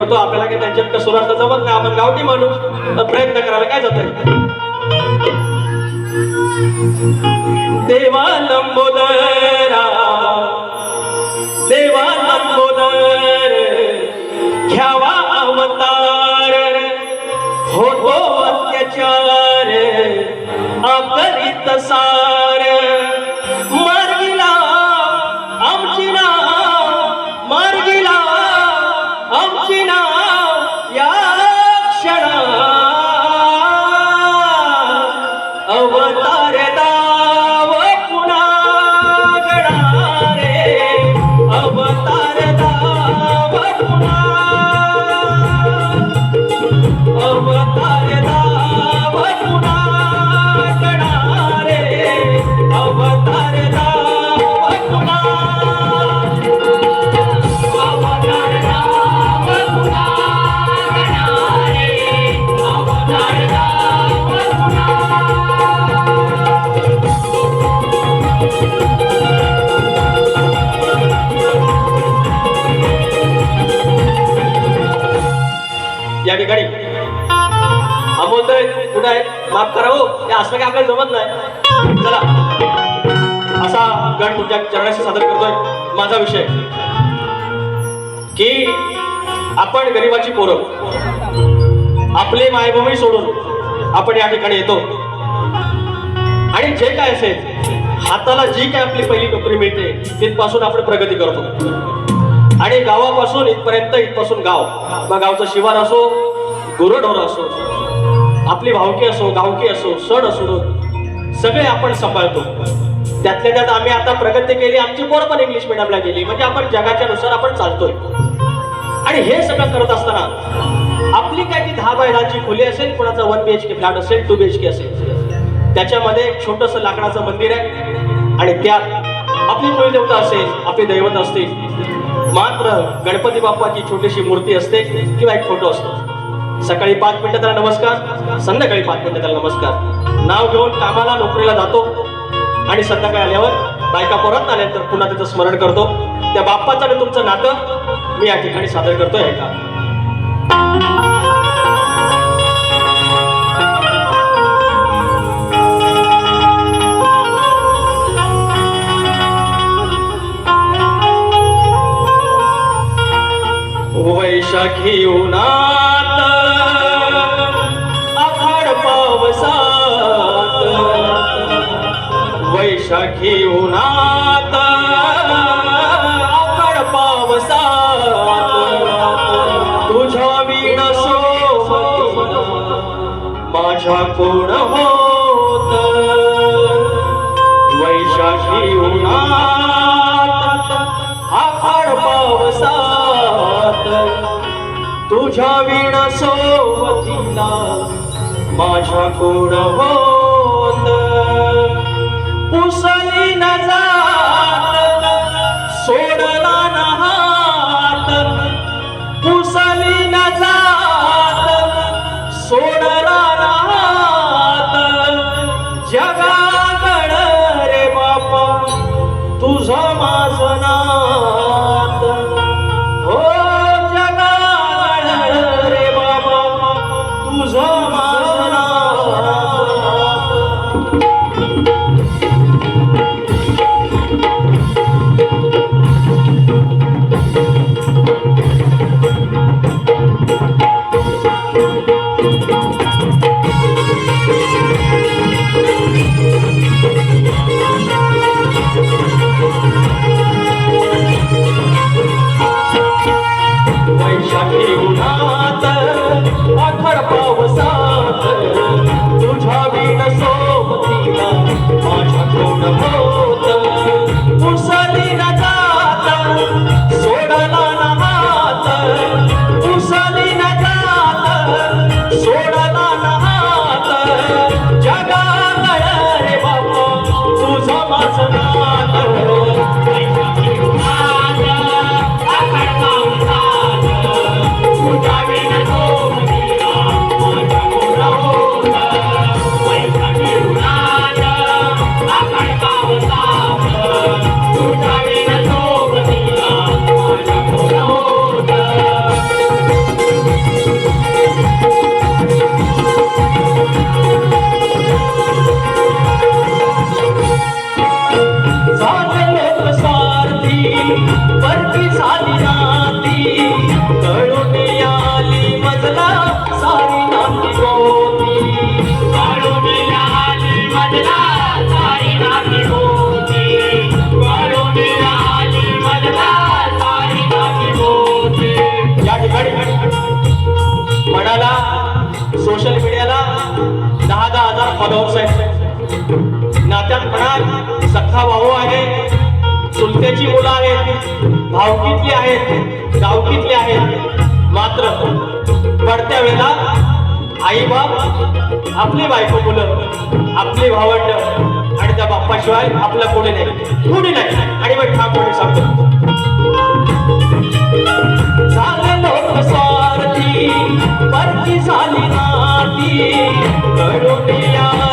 तो आपल्याला काही त्यांच्यात कसं असं जमत नाही आपण गावठी माणूस. प्रयत्न करायला काय जात देवा लंबोदरा देवा लंबोदर घ्यावा अवतार होतो अत्याचार अकरित सार. असं काय आपल्याला जमत नाही. चला. असा गण तुमच्या चरणाशी सादर करतोय माझा विषय. की आपण गरिबाची पोरं आपले मायभूमी सोडून आपण या ठिकाणी येतो. आणि जे काय असेल हाताला जी काय आपली पहिली नोकरी मिळते तिथपासून आपण प्रगती करतो. आणि गावापासून इथपर्यंत इथपासून गाव. मग गावचं शिवार असो गुरुढोर असो आपली भावकी असो गावकी असो सण असो सगळे आपण सांभाळतो. त्यातल्या त्यात आम्ही आता प्रगती केली आमची पोरं पण इंग्लिश मिडियमला गेली म्हणजे आपण जगाच्या नुसार आपण चालतोय. आणि हे सगळं करत असताना आपली काय ती दहा बाय दहाची खोली असेल कोणाचा one B H K flat असेल टू बी एच के असेल त्याच्यामध्ये एक छोटस लाकडाचं मंदिर आहे. आणि त्यात आपली कुलदेवता असेल आपली दैवत असतील. मात्र गणपती बाप्पाची छोटीशी मूर्ती असते किंवा एक फोटो असतो. सकाळी पाच मिनिटं त्याला नमस्कार संध्याकाळी पाच मिनिटं त्याला नमस्कार. नाव घेऊन कामाला नोकरीला जातो आणि संध्याकाळी आल्यावर बायका परत आल्यानंतर पुन्हा त्याचं स्मरण करतो. त्या बाप्पाचं आणि तुमचं नातं मी या ठिकाणी सादर करतोय ऐका. वैशाखी उना सखी उन्हात आखाड पावसात तुझ्या वीण सोबत माझ्या कोण होत? वैशाखी उन्हात आखाड पावसात तुझ्या वीण सोबतीला माझ्या कोण होत? Puxa आबाभाऊ साहेब नात्यात म्हणा सख्खा भाऊ आहे चुलत्याची मुलं आहेत भावकीतली आहेत गावकीतली आहेत. मात्र पडत्या वेळेला आई बाप आपली बायको मुलं आपली भावंड आणि त्या बाप्पाशिवाय आपलं कोणी नाही. कोणी नाही. आणि मग ठाकूर सांगतो. करो दिया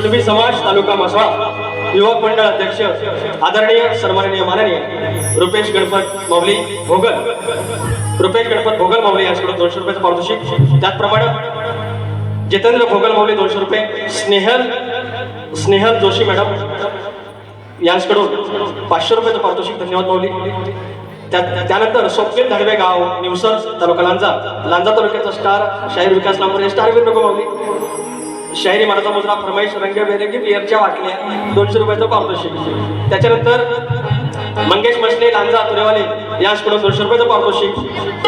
कुलबी समाज तालुका मसवा युवक मंडळ अध्यक्ष आदरणीय सन्माननीय माननीय रुपेश गणपत माऊली भोगल. रुपेश गणपत भोगल माऊली यांच्याकडून दोनशे रुपयाचं पारितोषिक त्याचप्रमाणे जितेंद्र भोगल माऊली दोनशे रुपये स्नेहल स्नेहल जोशी मॅडम यांच्याकडून पाचशे रुपयाचं पारितोषिक धन्यवाद माऊली. त्यानंतर स्वप्नील धडवे गाव निवसर तालुका लांजा. लांजा तालुक्याचा स्टार शाहीर विकास लांबरे स्टार विरोध माऊली. शाहिरी मनाचा मुद्रा फरमाईश रंगबेरंगी बियरच्या वाटल्या दोनशे रुपयाचं पारितोषिक त्याच्यानंतर मंगेश मसले लांजा तुरेवाले यांच्याकडून दोनशे रुपयाचं पारितोषिक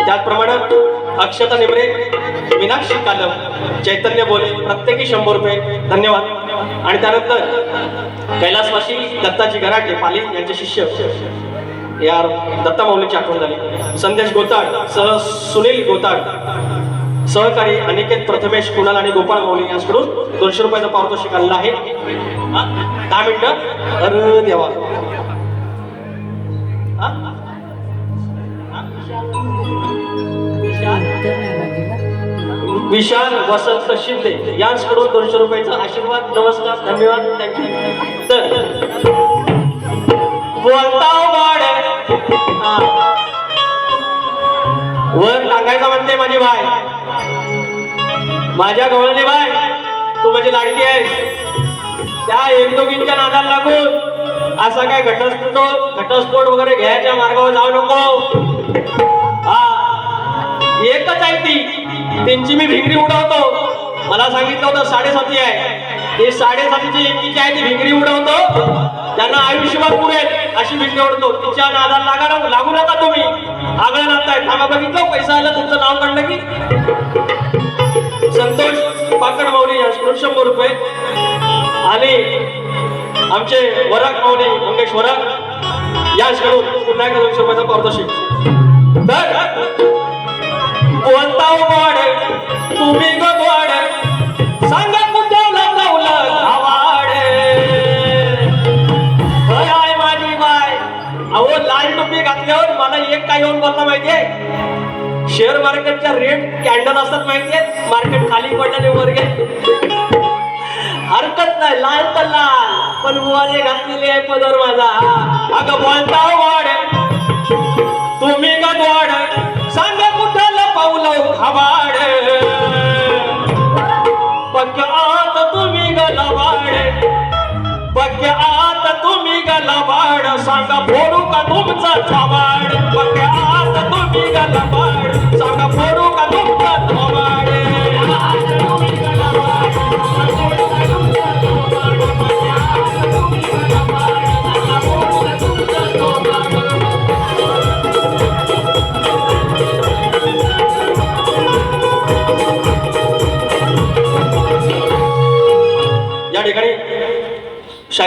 त्याचप्रमाणे अक्षता निमरे मीनाक्षी कालम चैतन्य बोले प्रत्येकी शंभर रुपये. धन्यवाद. आणि त्यानंतर कैलासवासी दत्ताजी गराटे पाली यांचे शिष्य. यार दत्ता माऊलीची आठवण झाली. संदेश गोताड सह सुनील गोताड सहकारी अनिकेत प्रथमेश कुणाल आणि गोपाळ माऊली यांच्याकडून दोनशे रुपयाचं पारितोषिक आलेलं आहे. दहा मिनिटं. अरे देवा. विशाल वसंत शिंदे यांच्याकडून दोनशे रुपयाचा आशीर्वाद नमस्कार धन्यवाद थँक्यू तर बोलता वाड वर टाकायचा म्हणते माझी बाय माझ्या गवळणी बाय तू माझी लाडकी आहेस. त्या एकदोघींच्या नादाला लागून असा काय घटस्फोट घटस्फोट वगैरे घ्यायच्या मार्गावर जाऊ नको. हा एकच आहे ती. त्यांची मी भिंगरी उडवतो. मला सांगितलं होतं साडेसाती आहे. ते साडेसातीची एकीची आहे ती भिंगरी उडवतो. त्यांना आयुष्यभर पुरेल अशी भिंगरी उडतो तिच्या नादाला लागा लागू नका तुम्ही. आगळं नाताय थांबा बघितलं? पैसा आला तुमचं नाव काढलं की? संतोष पाकड माऊली यांच्याकडून शंभर रुपये आणि आमचे वराग माऊली मंगेश वराग यांच्याकडून पुन्हा एकदा दोनशे रुपयाचा पारदर्शी. तर कोणता वाड तुम्ही गोड. सांगा कुठं लपवलं घावाड माझी बाय. अहो लाल टोपी घातल्यावर मला एक काय येऊन बोलता माहितीये? शेअर मार्केटच्या रेट कॅन्डल असतात माहितीये? मार्केट खाली पडल्याने वर गेले हरकत नाही लाल तर लाल पण वाले घातलेले आहे पदर माझा. अगं बोलता हो, वाढ. तुम्ही का द्वाड सांगा कुठं पावलं हो, खबाड. पक्क आत तुम्ही गलबाड पक्क आत गलबाड सांगा फोडू का तुमचा थोबाड पक्क आत तुम्ही गलबाड सांगा फोडू का तुमचा थोबाड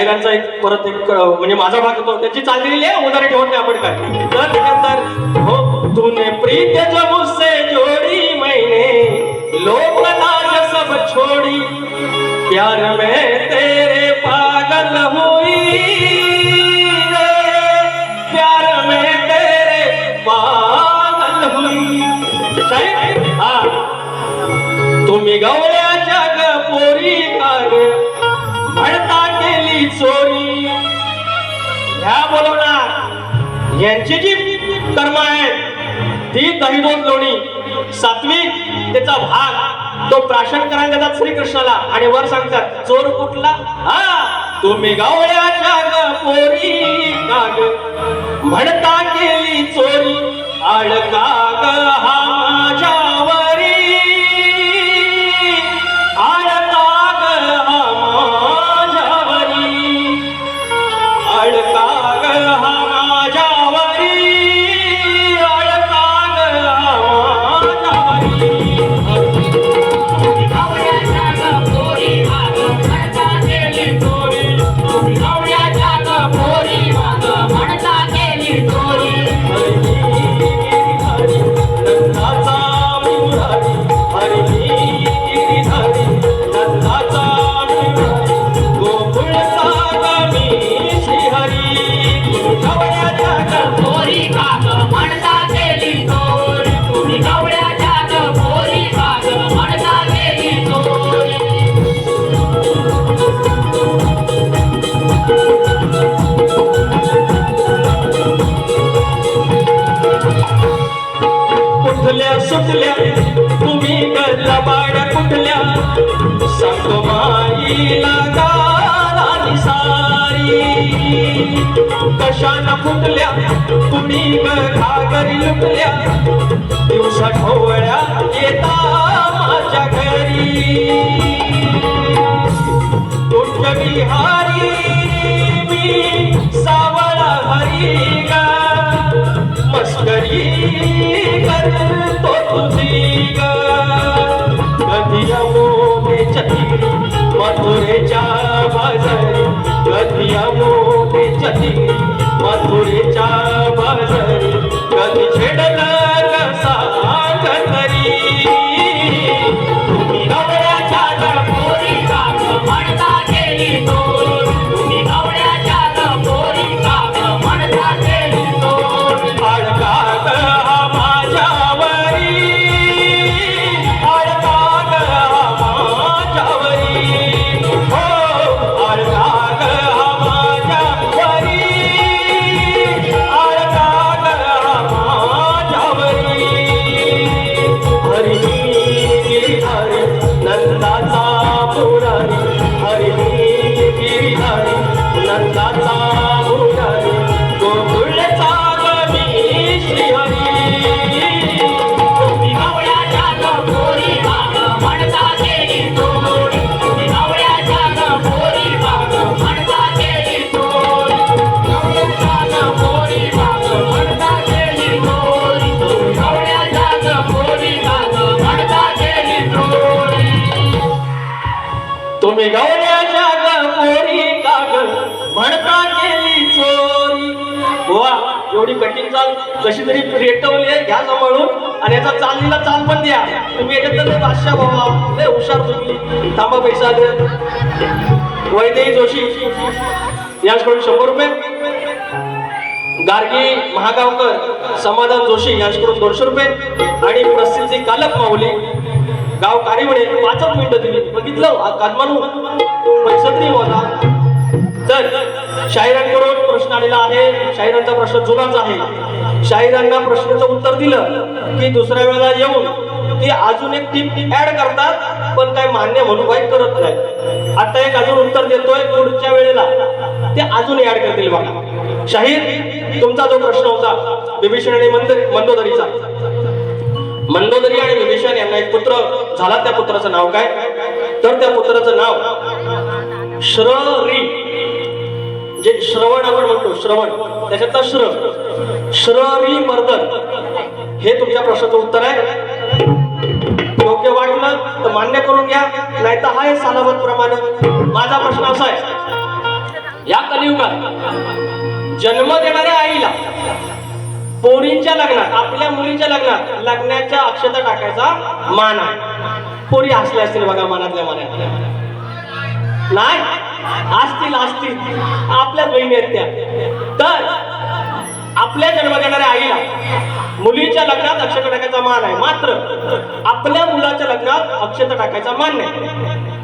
साहेबांचा एक परत एक म्हणजे माझा भाग होतो. त्याची चाललेली आहे उदाहरण ठेवत नाही आपण काय. तर त्याच्यानंतर हो तूने प्रीत जो मुझसे जोड़ी मैंने लोक लाज सब छोड़ी प्यार में तेरे पागल हुई प्यार में तेरे पागल हुई। तुम्ही गवळ्याच्या ह्या बोलवणार यांची जी कर्म आहेत ती दहीदोन लोणी सात्विक त्याचा भाग तो प्राशन करायला देतात श्रीकृष्णाला आणि वर सांगतात चोर कुठला? हा तुम्ही गावळ्याच्या ग पोरी काग म्हणता केली चोरी आळका हा कशाला फुटल्या तुम्ही ग घागरी लुटल्या. दिवसा ठोवळ्या येता माझ्या घरी. कुठ विहारी मी सावळा हरी मस्करी करतो तुझी गा. कठीण चाल कशी तरी रेटवली आहे घ्या सांभाळून आणि याचा चालीला चाल पण द्या. तुम्ही याच्यात लय बादशाह बाबा लय हुशार तुम्ही. थांबा पैसा द्या. वैदेही जोशी. यांच्याकडून शंभर रुपये. गार्गी महागावकर समाधान जोशी यांच्याकडून दोनशे रुपये. आणि प्रसिद्धी कालक माऊली. गाव कारिवडे पाचच मिनिटं दिली. बघितलं? आ- कादमानू पैसा तरी होता तर शाहिरांकडून प्रश्न आलेला आहे. शाहिरांचा प्रश्न जुनाच आहे. शाहिरांना प्रश्नाचं उत्तर दिलं की दुसऱ्या वेळेला येऊन ती अजून एक टीम ऍड करतात पण काय मान्य म्हणून काही करत नाही. आता एक अजून उत्तर देतोय पुढच्या वेळेला. ते अजून ऍड करतील बघा. शाहीर तुमचा जो प्रश्न होता विभीषण आणि मंद मंदोदरीचा. मंदोदरी आणि विभीषण यांना एक पुत्र झाला. त्या पुत्राचं नाव काय? तर त्या पुत्राचं नाव श्री जे श्रवण आपण म्हणतो श्रवण. त्याच्यातला श्र. श्ररी मर्दन. हे तुमच्या प्रश्नाचं उत्तर आहे. योग्य वाटलं तर मान्य करून घ्या. नाही तर आहे सालावत प्रमाणे. माझा प्रश्न असा आहे. या कलियुगात जन्म देणाऱ्या आईला पोरींच्या लग्नात आपल्या मुलीच्या लग्नात लग्नाच्या अक्षता टाकायचा मान आहे. पोरी हसल्या असतील बघा मनातल्या मनात. नाही? असतील असतील आपल्या बहिणी आहेत त्या. तर आपल्या जन्म देणाऱ्या आईला मुलीच्या लग्नात अक्षता टाकायचा मान आहे. मात्र आपल्या मुलाच्या लग्नात अक्षता टाकायचा मान नाही.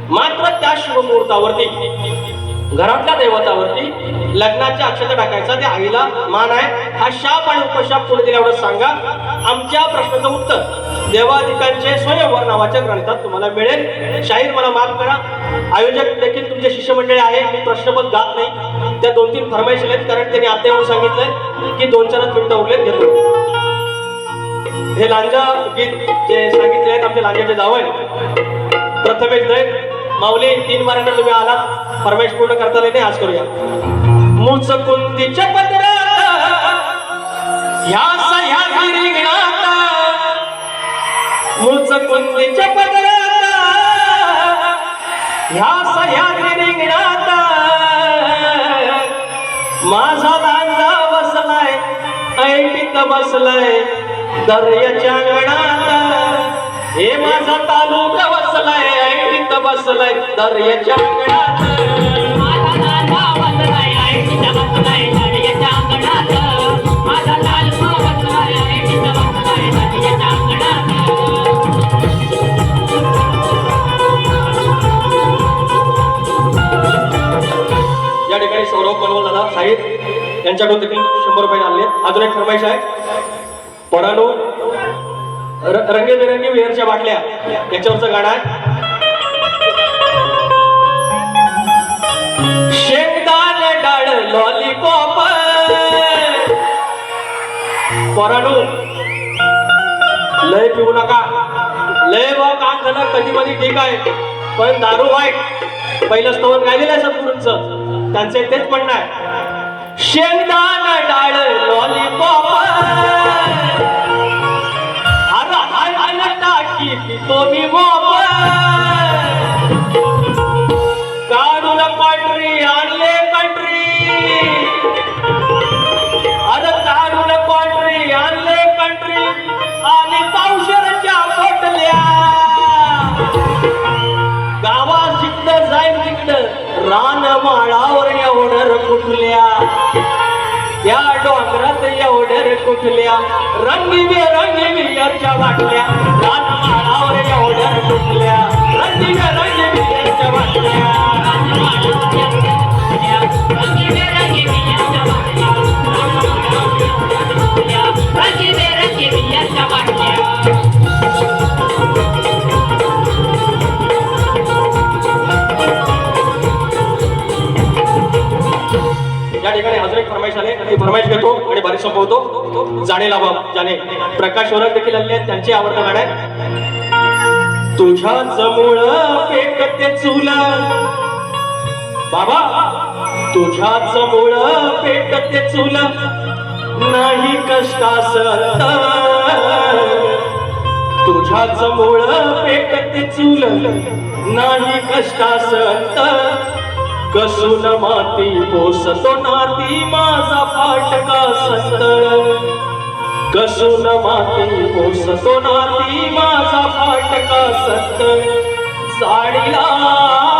मात्र त्या शुभमुहूर्तावरती घरातल्या दैवतावरती लग्नाच्या अक्षता टाकायचा. त्या आईला मान आहे हा शाप आणि उपशाप पुढे दिल्यावर सांगा. आमच्या प्रश्नाचं उत्तर देवाधिकांचे स्वयंवर नावाच्या ग्रंथात तुम्हाला मिळेल. शाहीर मला माफ करा. आयोजक देखील तुमचे शिष्यमंडळी आहे मी प्रश्नपद गात नाही. त्या दोन तीन फरमाईश आहेत कारण त्यांनी आता येऊन सांगितलंय की दोन चारच मिनिटं उरलेत घेतो. हे लांजा गीत जे सांगितले आहेत आमचे लांजाचे जावं प्रथमेश दैत माऊली तीन वाऱ्यांना तुम्ही आलात. परमेश पूर्ण करता नाही आज करूया. मुचकुंदीच्या पदरात ह्या सह्याद्री रिंगणात मुचकुंदीच्या पदरात ह्या सह्या रिंगणात माझा दांडा बसलाय ऐटीत बसलाय दर्याच्या गणात हे माझा तालुका बसलाय ऐटीत बसलाय दर्याच्या या ठिकाणी सौरभ बनवल दादा साहिब यांच्याकडून देखील शंभर रुपये आले. अजून एक फरमाईश आहे. परानो र- रंगीबेरंगी विहारच्या बाटल्या. याच्यावरचं गाणं आहे. पोरानू लय पिऊ नका लय भाव काम झालं कधी कधी ठीक आहे पण दारू वाईट पहिलं स्तवन गायलेलं आहे सद्गुरूंच त्यांचे तेच म्हणणं आहे शेंगदान डाळ लॉलीपॉप अरे टाकी पितो मी मोप माळावर एवढर कुठल्या या डोंगरात एवढर कुठल्या रंगी बेरंगी बियरच्या बाटल्या. रान माळावर एवढर कुठल्या रंगी बेरंगी वाटल्या संपवतो जाणे लाभा जाणे प्रकाश वरक देखील आले आहेत त्यांची आवडतं गाणं आहे. तुझ्या जमुळ पेटते चुला. बाबा तुझ्या जमुळ पेटते चुला. नाही कष्टास तुझ्या जमुळ पेटते चुल. नाही कष्टास कसून माती पोसतो नाती माझा फाटका संत कसून माती पोसतो नाती माझा फाटका संत साडीला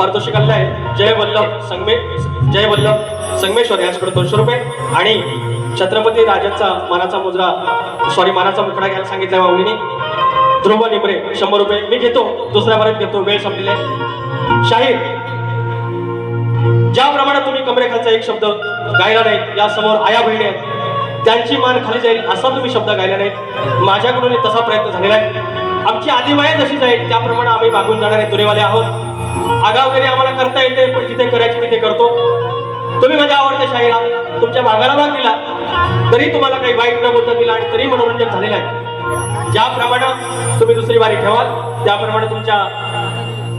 पारितोषिक आलेलं आहे जय वल्लभ संगमे जय वल्लभ संगमेश्वर यांच्याकडे दोनशे रुपये. आणि छत्रपती राजांचा मानाचा मुजरा सॉरी मानाचा मुकडा घ्यायला सांगितलाय माऊलीने. ध्रुव निमरे शंभर रुपये. मी घेतो. दुसऱ्या परत घेतो. वेळ संपलेला आहे. शाहीर ज्याप्रमाणे तुम्ही कमरेखालचा एक शब्द गायला नाही या समोर आया बहिणी आहेत. त्यांची मान खाली जाईल असा तुम्ही शब्द गायला नाही माझ्याकडून तसा प्रयत्न झालेला आहे. आमची आदिमाया जशीच जाईल त्याप्रमाणे आम्ही मागून जाणारे तुरेवाले आहोत. आगाव वगैरे आम्हाला करता येते पण जिथे करायची मी ते करतो. तुम्ही माझ्या आवडत्या शाहीला तुमच्या भागाला भाग दिला. तरी तुम्हाला काही वाईट न बोलता दिला आणि तरी मनोरंजन झालेलं आहे. ज्याप्रमाणे तुम्ही दुसरी बारी ठेवाल त्याप्रमाणे तुमच्या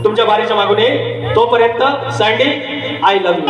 तुमच्या बारीच्या मागून येईल तोपर्यंत सँडी आय लव्ह यू